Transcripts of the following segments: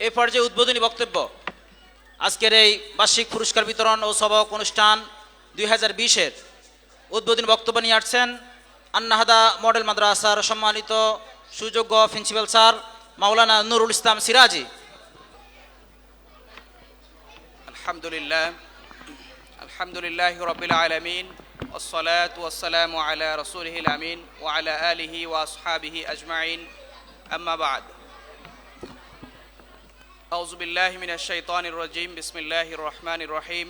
এ পর্যায়ে উদ্বোধনী বক্তব্য আজকের এই বার্ষিক পুরস্কার বিতরণ ও সবক অনুষ্ঠান দুই হাজার বিশের উদ্বোধনী বক্তব্য নিয়ে আসছেন আন্নাহাদা মডেল মাদ্রাসার সম্মানিত সুযোগ্য প্রিন্সিপাল স্যার মাওলানা নুরুল ইসলাম সিরাজি الحمد لله الحمد لله رب العالمين والصلاة والسلام على رسوله الأمين وعلى آله وأصحابه أجمعين أما بعد أعوذ بالله من الشيطان الرجيم بسم الله الرحمن الرحيم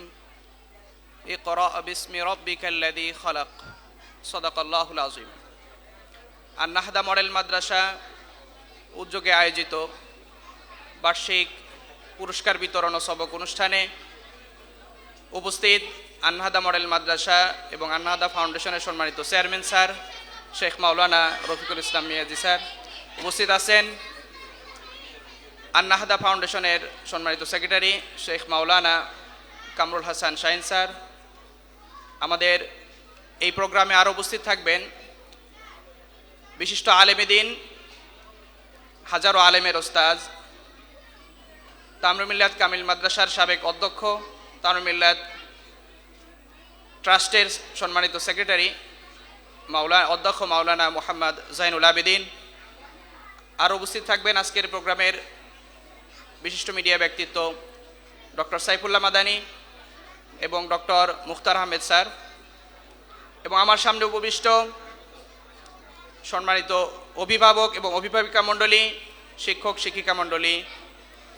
اقرأ باسم ربك الذي خلق صدق الله العظيم আন্নাহাদা মডেল মাদ্রাসা উদ্যোগে আয়োজিত বার্ষিক পুরস্কার বিতরণ ও সবক অনুষ্ঠানে উপস্থিত আন্নাহাদা মডেল মাদ্রাসা এবং আন্নাহাদা ফাউন্ডেশনের সম্মানিত chairman sir Sheikh Maulana Rafiqul Islam Miazi sir উপস্থিত আছেন আন্নাহাদা ফাউন্ডেশনের সম্মানিত সেক্রেটারি শেখ মাওলানা কামরুল হাসান শাহিন স্যার। আমাদের এই প্রোগ্রামে আরও উপস্থিত থাকবেন বিশিষ্ট আলেমেদিন হাজারো আলেমের ওস্তাজ তামরুমিল্লাত কামিল মাদ্রাসার সাবেক অধ্যক্ষ তামরুমিল্লাত ট্রাস্টের সম্মানিত সেক্রেটারি, মাওলা, অধ্যক্ষ মাওলানা মোহাম্মদ জাইনুল আবেদিন। আর উপস্থিত থাকবেন আজকের প্রোগ্রামের বিশিষ্ট মিডিয়া ব্যক্তিত্ব ডক্টর সাইফুল্লাহ মাদানি এবং ডক্টর মুখতার আহমেদ স্যার এবং আমার সামনে উপবিষ্ট সম্মানিত অভিভাবক এবং অভিভাবিকা মণ্ডলী, শিক্ষক, শিক্ষিকা মণ্ডলী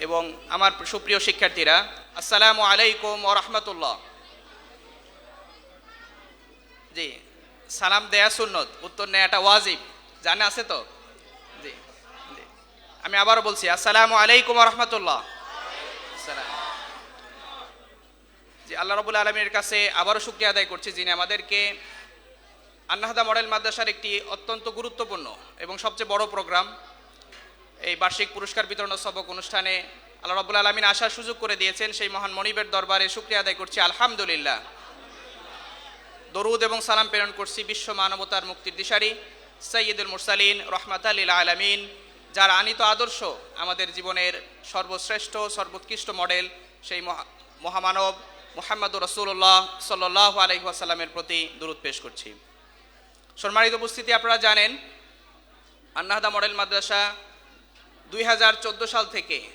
এবং আমার সুপ্রিয় শিক্ষার্থীরা, আসসালামু আলাইকুম ও রহমতুল্লাহ। জি, সালাম দেয়া সুন্নত, উত্তর নেয়াটা ওয়াজিব, জানে আছে তো? আমি আবারও বলছি, আসসালামু আলাইকুম রহমতুল্লাহ। জি, আল্লাহ রবুল আলমীর কাছে আবারও শুক্রিয়া আদায় করছি, যিনি আমাদেরকে আন্নাহাদা মডেল মাদ্রাসার একটি অত্যন্ত গুরুত্বপূর্ণ এবং সবচেয়ে বড় প্রোগ্রাম, এই বার্ষিক পুরস্কার বিতরণ সবক অনুষ্ঠানে আল্লাহ রবুল আলমিন আসার সুযোগ করে দিয়েছেন, সেই মহান মনিবের দরবারে শুক্রিয়া আদায় করছি, আলহামদুলিল্লাহ। দরুদ এবং সালাম প্রেরণ করছি বিশ্ব মানবতার মুক্তির দিশারি সৈয়দুল মুরসালিন রহমাত আলমিন। যার আনিত আদর্শ আমাদের জীবনের সর্বশ্রেষ্ঠ, সর্বোৎকৃষ্ট মডেল, সেই মহা- মহামানব মোহাম্মদুর রসুল্লাহ সাল্লাহ আলহিহাসাল্লামের প্রতি দূরত পেশ করছি। সম্মানিত উপস্থিতি আপনারা জানেন, আন্নাহাদা মডেল মাদ্রাসা দুই হাজার চোদ্দ সাল থেকে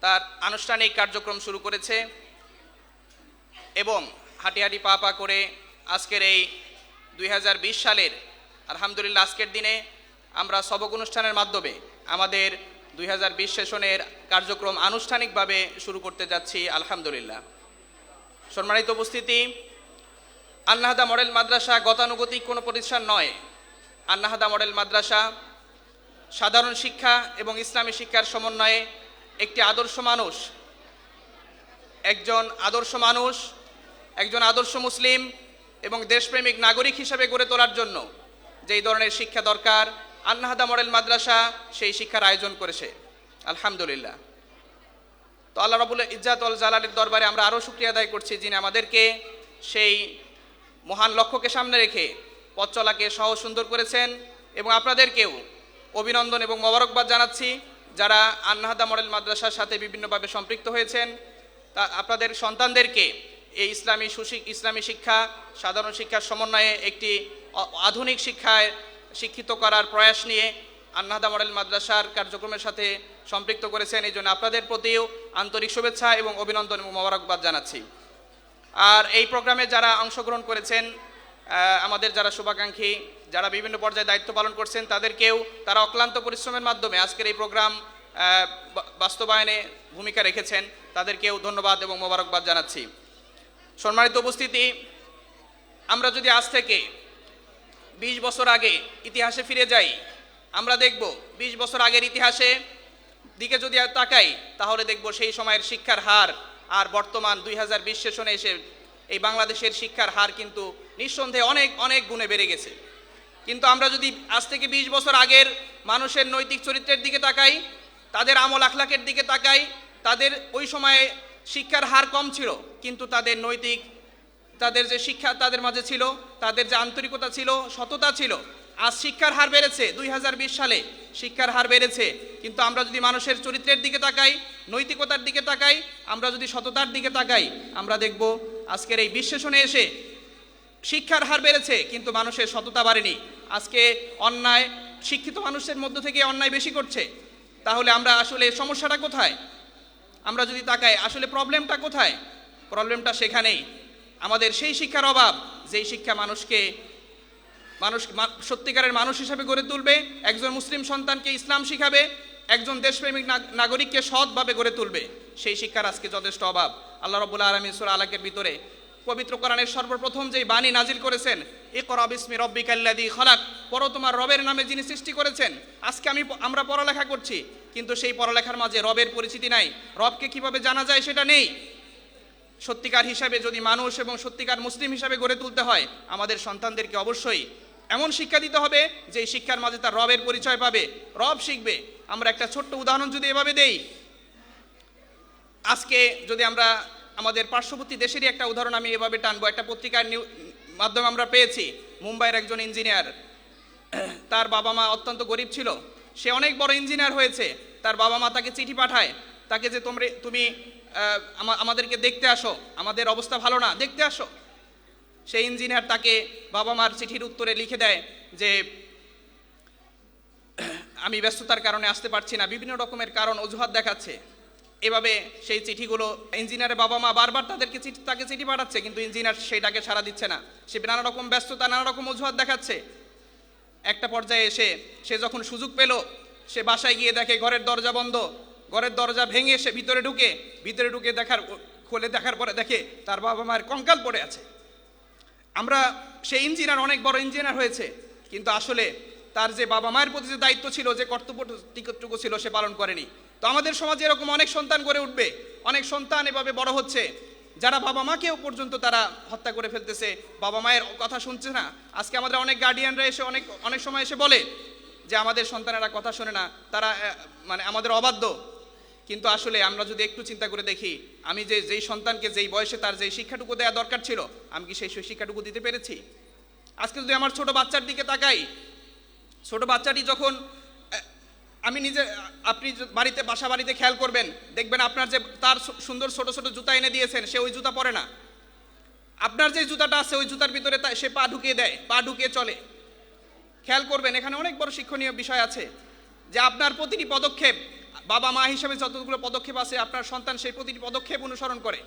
তার আনুষ্ঠানিক কার্যক্রম শুরু করেছে এবং হাঁটি হাঁটি পা পা করে আজকের এই দুই হাজার বিশ সালের, আলহামদুলিল্লাহ আজকের দিনে আমরা সবক অনুষ্ঠানের মাধ্যমে আমাদের দুই হাজার বিশ সেশনের কার্যক্রম আনুষ্ঠানিকভাবে শুরু করতে যাচ্ছি, আলহামদুলিল্লাহ। সম্মানিত উপস্থিতি, আন্নাহাদা মডেল মাদ্রাসা গতানুগতিক কোনো প্রতিষ্ঠান নয়। আন্নাহাদা মডেল মাদ্রাসা সাধারণ শিক্ষা এবং ইসলামী শিক্ষার সমন্বয়ে একটি আদর্শ মানুষ, একজন আদর্শ মানুষ, একজন আদর্শ মুসলিম এবং দেশপ্রেমিক নাগরিক হিসাবে গড়ে তোলার জন্য যেই ধরনের শিক্ষা দরকার আন্নাহাদা মডেল মাদ্রাসা সেই শিক্ষার আয়োজন করেছে। আলহামদুলিল্লাহ। তো আল্লাহ রবুল ইজ্জাতুল জালালের দরবারে আমরা আরও শুক্রিয়া আদায় করছি যিনি আমাদেরকে সেই মহান লক্ষ্যকে সামনে রেখে পথ চলাকে সহজ সুন্দর করেছেন এবং আপনাদেরকেও অভিনন্দন এবং মোবারকবাদ জানাচ্ছি যারা আন্নাহাদা মডেল মাদ্রাসার সাথে বিভিন্নভাবে সম্পৃক্ত হয়েছেন। তা আপনাদের সন্তানদেরকে এই ইসলামী সুশিক ইসলামী শিক্ষা, সাধারণ শিক্ষার সমন্বয়ে একটি আধুনিক শিক্ষায় শিক্ষিত করার প্রয়াস নিয়ে আন্নাহাদা মডেল মাদ্রাসার কার্যক্রমের সাথে সম্পৃক্ত করেছেন। এই জন্য আপনাদের প্রতিও আন্তরিক শুভেচ্ছা এবং অভিনন্দন এবং মোবারকবাদ জানাচ্ছি। আর এই প্রোগ্রামে যারা অংশগ্রহণ করেছেন আমাদের যারা শুভাকাঙ্ক্ষী, যারা বিভিন্ন পর্যায়ে দায়িত্ব পালন করছেন, তাদেরকেও তারা অক্লান্ত পরিশ্রমের মাধ্যমে আজকের এই প্রোগ্রাম বাস্তবায়নে ভূমিকা রেখেছেন, তাদেরকেও ধন্যবাদ এবং মোবারকবাদ জানাচ্ছি। সম্মানিত উপস্থিতি, আমরা যদি আজ থেকে বিশ বছর আগে ইতিহাসে ফিরে যাই, আমরা দেখব বিশ বছর আগের ইতিহাসে দিকে যদি তাকাই, তাহলে দেখব সেই সময়ের শিক্ষার হার আর বর্তমান দুই হাজার বিশ সেশনে এসে এই বাংলাদেশের শিক্ষার হার কিন্তু নিঃসন্দেহে অনেক অনেক গুণে বেড়ে গেছে। কিন্তু আমরা যদি আজ থেকে বিশ বছর আগের মানুষের নৈতিক চরিত্রের দিকে তাকাই, তাদের আমল আখলাকের দিকে তাকাই, তাদের ওই সময়ে শিক্ষার হার কম ছিল, কিন্তু তাদের নৈতিক তাদের যে শিক্ষা তাদের মাঝে ছিল, তাদের যে আন্তরিকতা ছিল, সততা ছিল, আজ শিক্ষার হার বেড়েছে দুই হাজার বিশ সালে। শিক্ষার হার বেড়েছে, কিন্তু আমরা যদি মানুষের চরিত্রের দিকে তাকাই, নৈতিকতার দিকে তাকাই, আমরা যদি সততার দিকে তাকাই, আমরা দেখব আজকের এই বিশ্লেষণে এসে শিক্ষার হার বেড়েছে, কিন্তু মানুষের সততা বাড়েনি। আজকে অন্যায়, শিক্ষিত মানুষের মধ্য থেকে অন্যায় বেশি করছে। তাহলে আমরা আসলে সমস্যাটা কোথায়? আমরা যদি তাকাই, আসলে প্রবলেমটা কোথায়? প্রবলেমটা সেখানেই। আমাদের সেই শিক্ষার অভাব, যেই শিক্ষা মানুষকে, মানুষ সত্যিকারের মানুষ হিসাবে গড়ে তুলবে, একজন মুসলিম সন্তানকে ইসলাম শিখাবে, একজন দেশপ্রেমিক নাগ- নাগরিককে সৎভাবে গড়ে তুলবে, সেই শিক্ষার আজকে যথেষ্ট অভাব। আল্লাহ রবুল্লা আলমিন সুরা আলাকের ভিতরে পবিত্র কোরআনের সর্বপ্রথম যেই বাণী নাজিল করেছেন এ করাবিসমি রব্বিকাল্লাদি খলাক পর তোমার রবের নামে যিনি সৃষ্টি করেছেন। আজকে আমি আমরা পড়ালেখা করছি, কিন্তু সেই পড়ালেখার মাঝে রবের পরিচিতি নাই। রবকে কীভাবে জানা যায় সেটা নেই। সত্যিকার হিসাবে যদি মানুষ এবং সত্যিকার মুসলিম হিসাবে গড়ে তুলতে হয়, আমাদের সন্তানদেরকে অবশ্যই এমন শিক্ষা দিতে হবে যে শিক্ষার মাঝে তার রবের পরিচয় পাবে। রব শিখবে। আমরা একটা ছোট্ট উদাহরণ যদি এভাবে দেই। আজকে যদি আমরা আমাদের পার্শ্ববর্তী দেশেরই একটা উদাহরণ আমি এভাবে টানবো। একটা পত্রিকার মাধ্যমে আমরা পেয়েছি। মুম্বাইয়ের একজন ইঞ্জিনিয়ার। তার বাবা মা অত্যন্ত গরিব ছিল। সে অনেক বড় ইঞ্জিনিয়ার হয়েছে। তার বাবা মা তাকে চিঠি পাঠায়। তাকে যে তোমরে তুমি আমাদেরকে দেখতে আসো। আমাদের অবস্থা ভালো না, দেখতে আসো। সেই ইঞ্জিনিয়ার তাকে বাবা মার চিঠির উত্তরে লিখে দেয় যে, আমি ব্যস্ততার কারণে আসতে পারছি না, বিভিন্ন রকমের কারণ অজুহাত দেখাচ্ছে। এভাবে সেই চিঠিগুলো, ইঞ্জিনিয়ারের বাবা মা বারবার তাদেরকে চিঠি, তাকে চিঠি পাঠাচ্ছে, কিন্তু ইঞ্জিনিয়ার সেইটাকে সাড়া দিচ্ছে না। সে নানা রকম ব্যস্ততা, নানা রকম অজুহাত দেখাচ্ছে। একটা পর্যায়ে এসে, সে যখন সুযোগ পেল, সে বাসায় গিয়ে দেখে ঘরের দরজা বন্ধ। ঘরের দরজা ভেঙে সে ভিতরে ঢুকে ভিতরে ঢুকে দেখার খোলে দেখার পরে দেখে তার বাবা মায়ের কঙ্কাল পড়ে আছে। আমরা সেই ইঞ্জিনিয়ার অনেক বড় ইঞ্জিনিয়ার হয়েছে, কিন্তু আসলে তার যে বাবা মায়ের প্রতি যে দায়িত্ব ছিল, যে কর্তব্যটুকু ছিল, সে পালন করেনি। তো আমাদের সমাজে এরকম অনেক সন্তান গড়ে উঠবে, অনেক সন্তান এভাবে বড় হচ্ছে, যারা বাবা মাকেও পর্যন্ত তারা হত্যা করে ফেলতেছে, বাবা মায়ের কথা শুনছে না। আজকে আমাদের অনেক গার্ডিয়ানরা এসে অনেক অনেক সময় এসে বলে যে, আমাদের সন্তানেরা কথা শোনে না, তারা মানে আমাদের অবাধ্য। কিন্তু আসলে আমরা যদি একটু চিন্তা করে দেখি, আমি যে, যেই সন্তানকে যেই বয়সে তার যেই শিক্ষাটুকু দেওয়া দরকার ছিল, আমি কি সেই শিক্ষাটুকু দিতে পেরেছি? আজকে যদি আমার ছোট বাচ্চার দিকে তাকাই, ছোট বাচ্চাটি যখন আমি নিজে, আপনি বাড়িতে, বাসা বাড়িতে খেয়াল করবেন, দেখবেন আপনার যে তার সুন্দর ছোট ছোট জুতা এনে দিয়েছেন, সে ওই জুতা পরে না। আপনার যে জুতাটা আছে, ওই জুতার ভিতরে সে পা ঢুকিয়ে দেয়, পা ঢুকিয়ে চলে। খেয়াল করবেন, এখানে অনেক বড় শিক্ষণীয় বিষয় আছে যে আপনার প্রতিটি পদক্ষেপ বাবা মা হিসেবে যতগুলো পদক্ষেপ আছে, আপনার সন্তান সেই প্রতিটি পদক্ষেপ অনুসরণ করে।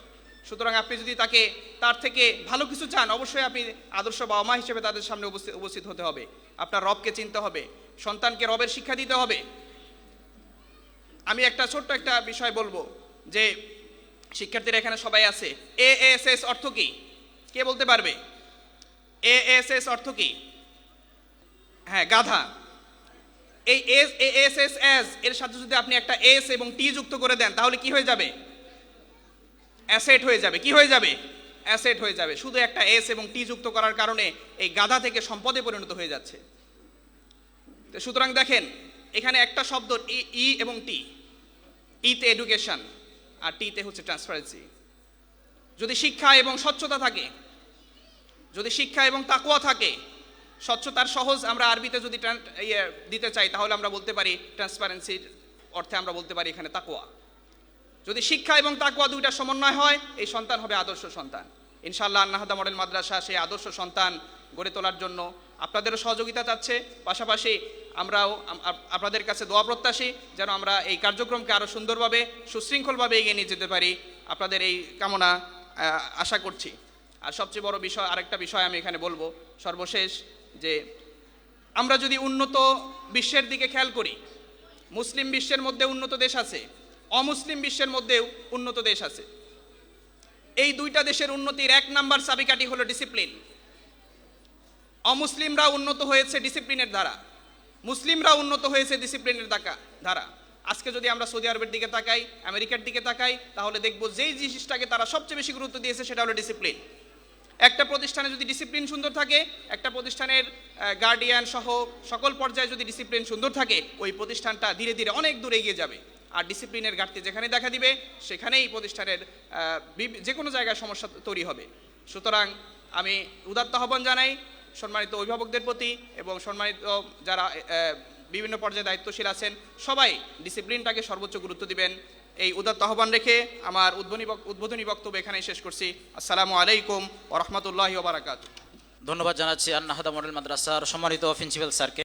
সুতরাং আপনি যদি তাকে, তার থেকে ভালো কিছু চান, অবশ্যই আপনি আদর্শ বাবা মা হিসেবে তাদের সামনে উপস্থিত উপস্থিত হতে হবে। আপনার রবকে চিনতে হবে, সন্তানকে রবের শিক্ষা দিতে হবে। আমি একটা ছোট্ট একটা বিষয় বলব যে, শিক্ষার্থীরা এখানে সবাই আছে। এ এস এস অর্থ কি? কে বলতে পারবে? এ এস এস অর্থ কি? হ্যাঁ গাধা। এই এস এস এস এস, এর সাথে যদি আপনি একটা এস এবং টি যুক্ত করে দেন, তাহলে কি হয়ে যাবে? অ্যাসেট হয়ে যাবে। কি হয়ে যাবে? অ্যাসেট হয়ে যাবে। শুধু একটা এস এবং টি যুক্ত করার কারণে এই গাধা থেকে সম্পদে পরিণত হয়ে যাচ্ছে। তো সুতরাং দেখেন, এখানে একটা শব্দ ই এবং টি। ইতে এডুকেশন, আর টিতে হচ্ছে ট্রান্সপারেন্সি। যদি শিক্ষা এবং স্বচ্ছতা থাকে, যদি শিক্ষা এবং তাকুয়া থাকে স্বচ্ছতার সহজ আমরা আরবিতে যদি ইয়ে দিতে চাই, তাহলে আমরা বলতে পারি ট্রান্সপারেন্সির অর্থে আমরা বলতে পারি এখানে তাকুয়া যদি শিক্ষা এবং তাকুয়া দুইটা সমন্বয় হয়, এই সন্তান হবে আদর্শ সন্তান। ইনশাআল্লাহ আন্নাহাদা মডেল মাদ্রাসা সেই আদর্শ সন্তান গড়ে তোলার জন্য আপনাদেরও সহযোগিতা চাচ্ছে। পাশাপাশি আমরাও আপনাদের কাছে দোয়া প্রত্যাশী, যেন আমরা এই কার্যক্রমকে আরও সুন্দরভাবে, সুশৃঙ্খলভাবে এগিয়ে নিয়ে যেতে পারি। আপনাদের এই কামনা আশা করছি। আর সবচেয়ে বড় বিষয়, আরেকটা বিষয় আমি এখানে বলব। সর্বশেষ যে আমরা যদি উন্নত বিশ্বের দিকে খেয়াল করি, মুসলিম বিশ্বের মধ্যে উন্নত দেশ আছে, অমুসলিম বিশ্বের মধ্যেও উন্নত দেশ আছে। এই দুইটা দেশের উন্নতির এক নাম্বার চাবিকাঠি হলো ডিসিপ্লিন অমুসলিমরা উন্নত হয়েছে ডিসিপ্লিনের দ্বারা। মুসলিমরা উন্নত হয়েছে ডিসিপ্লিনের দ্বারা। ধারা আজকে যদি আমরা সৌদি আরবের দিকে তাকাই, আমেরিকার দিকে তাকাই, তাহলে দেখব যেই জিনিসটাকে তারা সবচেয়ে বেশি গুরুত্ব দিয়েছে সেটা হলো ডিসিপ্লিন একটা প্রতিষ্ঠানে যদি ডিসিপ্লিন সুন্দর থাকে, একটা প্রতিষ্ঠানের গার্ডিয়ান সহ সকল পর্যায়ে যদি ডিসিপ্লিন সুন্দর থাকে, ওই প্রতিষ্ঠানটা ধীরে ধীরে অনেক দূরে এগিয়ে যাবে। আর ডিসিপ্লিনের ঘাটতি যেখানে দেখা দিবে, সেখানেই প্রতিষ্ঠানের যে কোনো জায়গায় সমস্যা তৈরি হবে। সুতরাং আমি উদাত্ত আহ্বান জানাই সম্মানিত অভিভাবকদের প্রতি এবং সম্মানিত যারা বিভিন্ন পর্যায়ে দায়িত্বশীল আছেন, সবাই ডিসিপ্লিনটাকে সর্বোচ্চ গুরুত্ব দিবেন। এই উদার আহ্বান রেখে আমার উদ্বোধনী উদ্বোধনী বক্তব্য এখানে শেষ করছি। আসসালামু আলাইকুম ওরহমতুল্লাহি ওবরাকাতু ধন্যবাদ জানাচ্ছি আন্নাহাদা মডেল মাদ্রাসার সম্মানিত প্রিন্সিপাল স্যারকে।